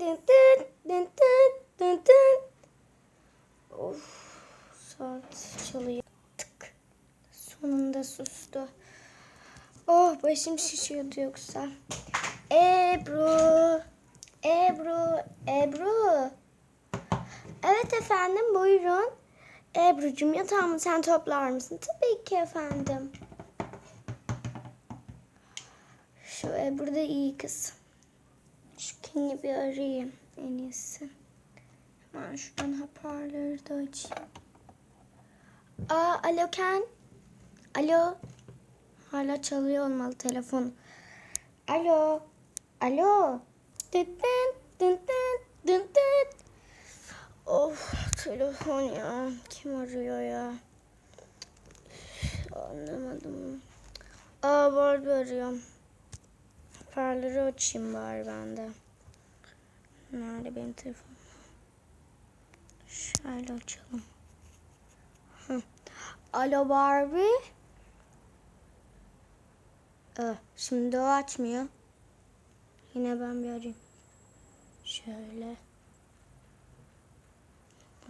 dın dın dın dın dın dın. Of saat çalıyor. Tık. Sonunda sustu. Oh başım şişiyordu yoksa. Ebru. Ebru. Ebru. Evet efendim buyurun. Ebru'cum yatağımı sen toplar mısın? Tabii ki efendim. Şu Ebru da iyi kız. Şu Ken'i bir arayayım en iyisi. Hemen şuradan hoparlörü de açayım. Aa, alo Ken. Alo. Hala çalıyor olmalı telefon. Alo. Alo. Dın dın dın dın dın dın. Of telefon ya. Kim arıyor ya? Anlamadım. Aa Barbie arıyor. Hoparlörü açayım bari ben de. Nerede benim telefonum? Şöyle açalım. Alo Barbie. Ee, şimdi o açmıyor. Yine ben bir arayayım. Şöyle.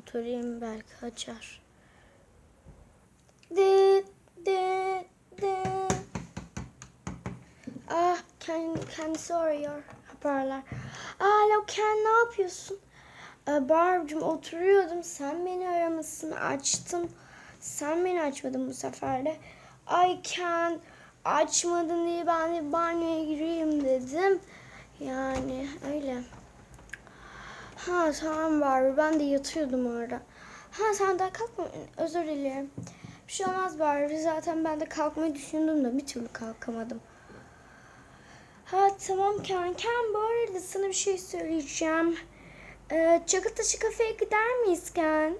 Oturayım belki açar. Dı dı dı. Ah kend, kendisi arıyor. Haberler. Alo Ken ne yapıyorsun? Ee, Barbie'cim oturuyordum. Sen beni aramışsın. Açtım. Sen beni açmadın bu sefer de. Ay Ken açmadın diye ben de banyoya gireyim dedim. Yani öyle. Ha tamam Barbie ben de yatıyordum orada. Ha sen daha kalkma. Özür dilerim. Bir şey olmaz Barbie. Zaten ben de kalkmayı düşündüm de bir türlü kalkamadım. Ha tamam. Ken bu arada sana bir şey söyleyeceğim. Ee, Çakıtaşı kafeye gider miyiz Ken?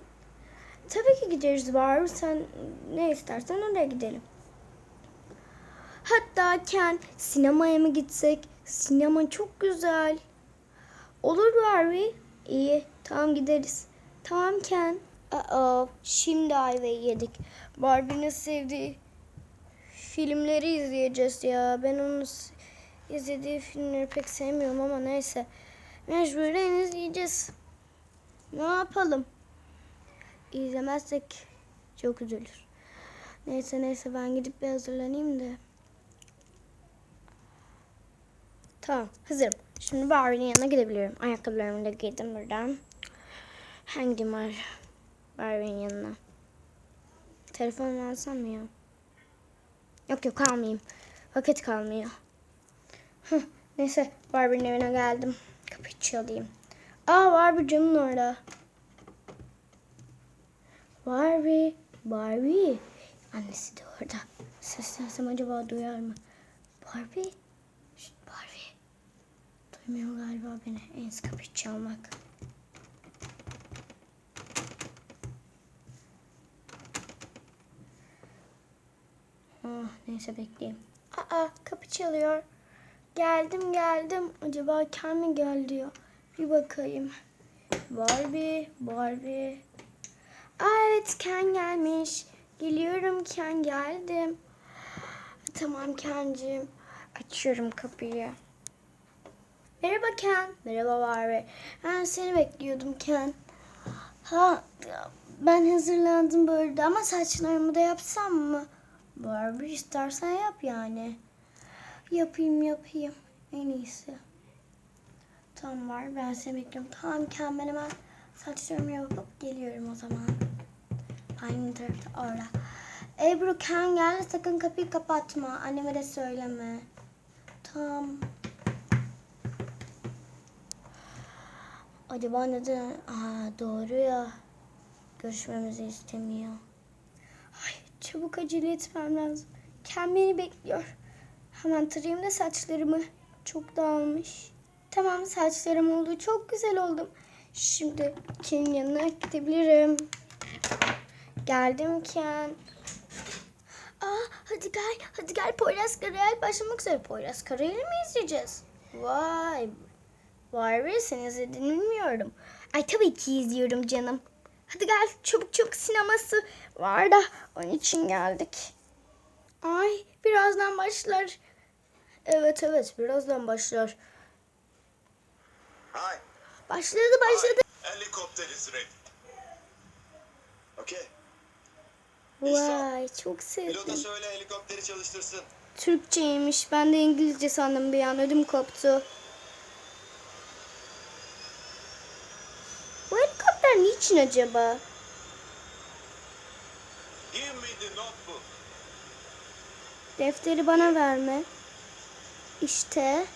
Tabii ki gideriz Barbie. Sen ne istersen oraya gidelim. Hatta Ken sinemaya mı gitsek? Sinema çok güzel. Olur Barbie. İyi. Tamam gideriz. Tamam Ken. Aa, şimdi ayvayı yedik. Barbie'nin sevdiği filmleri izleyeceğiz ya. Ben onun s- izlediği filmleri pek sevmiyorum ama neyse. Mecburen izleyeceğiz. Ne yapalım? İzlemezsek çok üzülür. Neyse neyse ben gidip bir hazırlanayım da. Tamam hazırım. Şimdi Barbie'nin yanına gidebilirim. Ayakkabılarımı da giydim buradan. Hangi var Barbie'nin yanına? Telefonu alsam mı ya? Yok yok almayayım. Vakit kalmıyor. Hıh, neyse Barbie'nin evine geldim. Kapıyı çalayım. Aa Barbie camın orada. Barbie, Barbie. Annesi de orada. Seslensem acaba duyar mı? Barbie. Şşt, Barbie. Duymuyor galiba beni. En iyisi kapıyı çalmak. Ah, neyse bekleyeyim. Aa kapı çalıyor. Geldim geldim. Acaba Ken mi geldi diyor. Bir bakayım. Barbie, Barbie. Aa evet Ken gelmiş. Geliyorum Ken geldim. Tamam Ken'cim. Açıyorum kapıyı. Merhaba Ken. Merhaba Barbie. Ben seni bekliyordum Ken. Ha ben hazırlandım böyle ama saçlarımı da yapsam mı? Barbie istersen yap yani. Yapayım yapayım. En iyisi. Tamam var ben seni bekliyorum. Tamam Ken ben hemen saçlarımı yapıp geliyorum o zaman. Aynı tarafta orada. Ebru Ken geldi sakın kapıyı kapatma. Anneme de söyleme. Tamam. Acaba neden? Aa doğru ya. Görüşmemizi istemiyor. Ay çabuk acele etmem lazım. Ken beni bekliyor. Hemen tarayayım da saçlarımı. Çok dağılmış. Tamam saçlarım oldu. Çok güzel oldum. Şimdi Ken'in yanına gidebilirim. Geldim Ken. Aa hadi gel. Hadi gel Poyraz Karayel başlamak üzere. Poyraz Karayel'i mi izleyeceğiz? Vay. Barbie sen izlediğini bilmiyorum. Ay tabii ki izliyorum canım. Hadi gel çabuk çabuk sineması var da onun için geldik. Ay birazdan başlar. Evet evet birazdan başlar. Hi, Başladı başladı. Helicopter is ready. Okay. Vay çok Pilota sevdim. söyle helikopteri çalıştırsın. Türkçeymiş. Ben de İngilizce sandım bir an. Ödüm koptu. Bu helikopter niçin acaba? Defteri bana verme. İşte.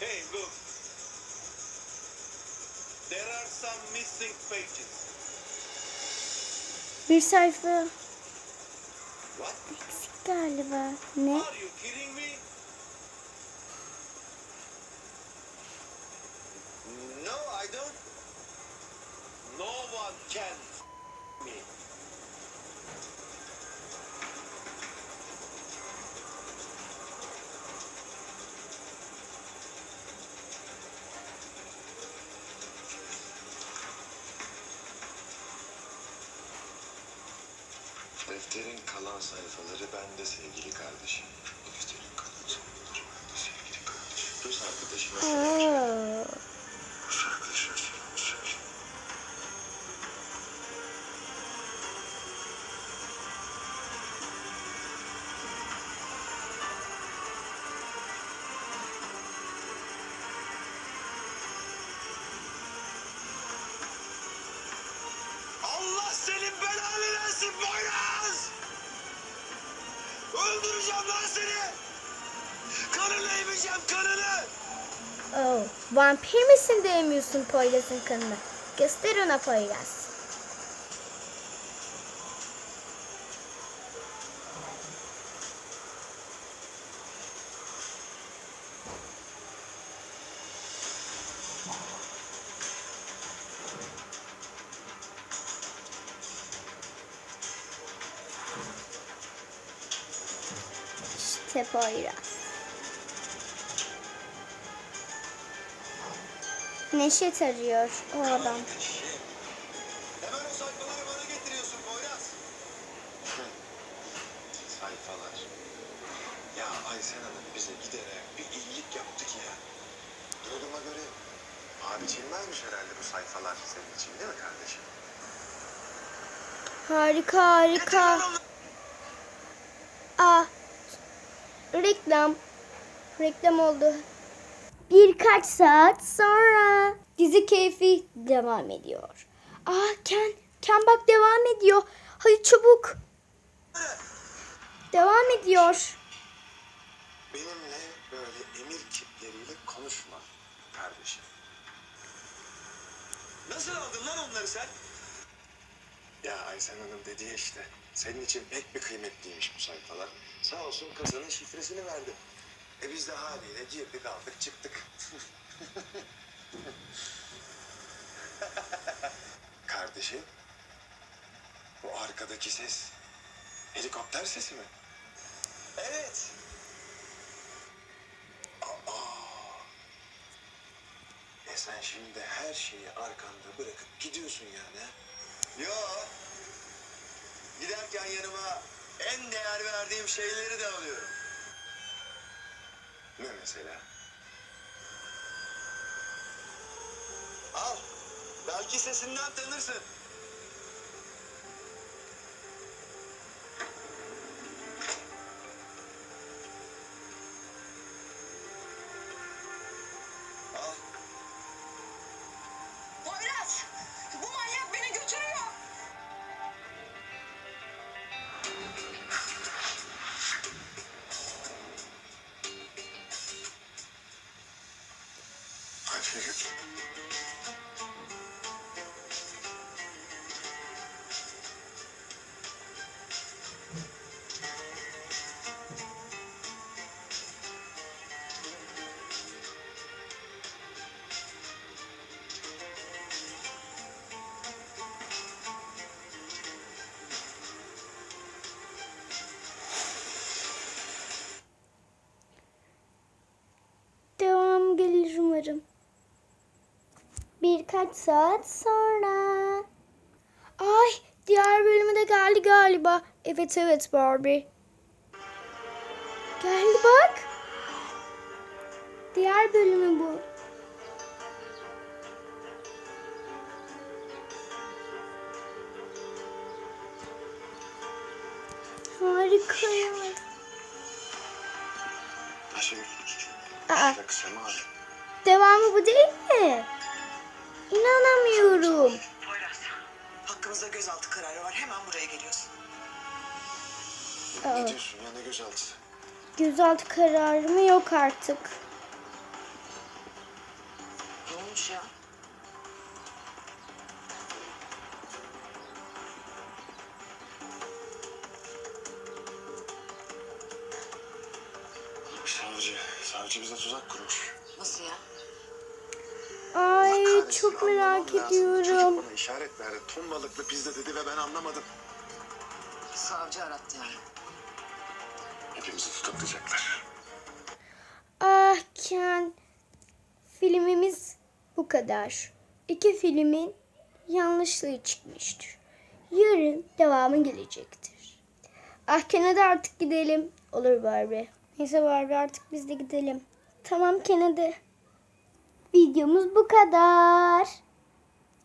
Hey, look. There are some missing pages. Bir sayfa? Eksik galiba. Ne? No, I don't. No one can kalan sayfaları bende sevgili kardeşim. Defterin kalan sayfaları bende sevgili kardeşim. Rus arkadaşıma selam söyle. Rus arkadaşına Öldüreceğim lan seni! Kanını emeceğim kanını! oh. Vampir misin de emiyorsun Poyraz'ın kanını? Göster ona Poyraz. Poyraz. Neşet arıyor o adam. Hemen o sayfaları bana getiriyorsun Boyraz. Sayfalar. Ya Aysen Hanım bize giderek bir iyilik yaptık ya. Duyduğuma göre abi çilmezmiş herhalde bu sayfalar senin için değil mi kardeşim? Harika harika. Aa, reklam. Reklam oldu. Birkaç saat sonra dizi keyfi devam ediyor. Aa Ken, Ken bak devam ediyor. Hadi çabuk. Devam ediyor. Benimle böyle emir kipleriyle konuşma kardeşim. Nasıl aldın lan onları sen? Ya Aysen Hanım dedi işte. Senin için pek bir kıymetliymiş bu sayfalar. Sağ olsun kasanın şifresini verdi. E biz de haliyle girdik aldık çıktık. Kardeşim. Bu arkadaki ses helikopter sesi mi? Evet. E sen şimdi her şeyi arkanda bırakıp gidiyorsun yani ha? Giderken yanıma en değer verdiğim şeyleri de alıyorum. Ne mesela? Al. Belki sesinden tanırsın. Saat sonra. Ay diğer bölümü de geldi galiba. Evet evet Barbie. Geldi bak. Diğer bölümü bu. Harika ya. Aa. Devamı bu değil mi? İnanamıyorum. Poyraz. Hakkımızda gözaltı kararı var. Hemen buraya geliyorsun. Ne diyorsun ya ne gözaltısı? Gözaltı kararı mı yok artık. Ne olmuş ya? Savcı. Savcı bize tuzak kurmuş. Nasıl ya? Ay çok merak ediyorum. Çocuk bana işaret verdi. Ton balıklı pizza dedi ve ben anlamadım. Savcı arattı yani. Hepimizi tutuklayacaklar. Ah Ken. Filmimiz bu kadar. İki filmin yanlışlığı çıkmıştır. Yarın devamı gelecektir. Ah Ken hadi artık gidelim. Olur Barbie. Neyse Barbie artık biz de gidelim. Tamam Ken hadi. Videomuz bu kadar.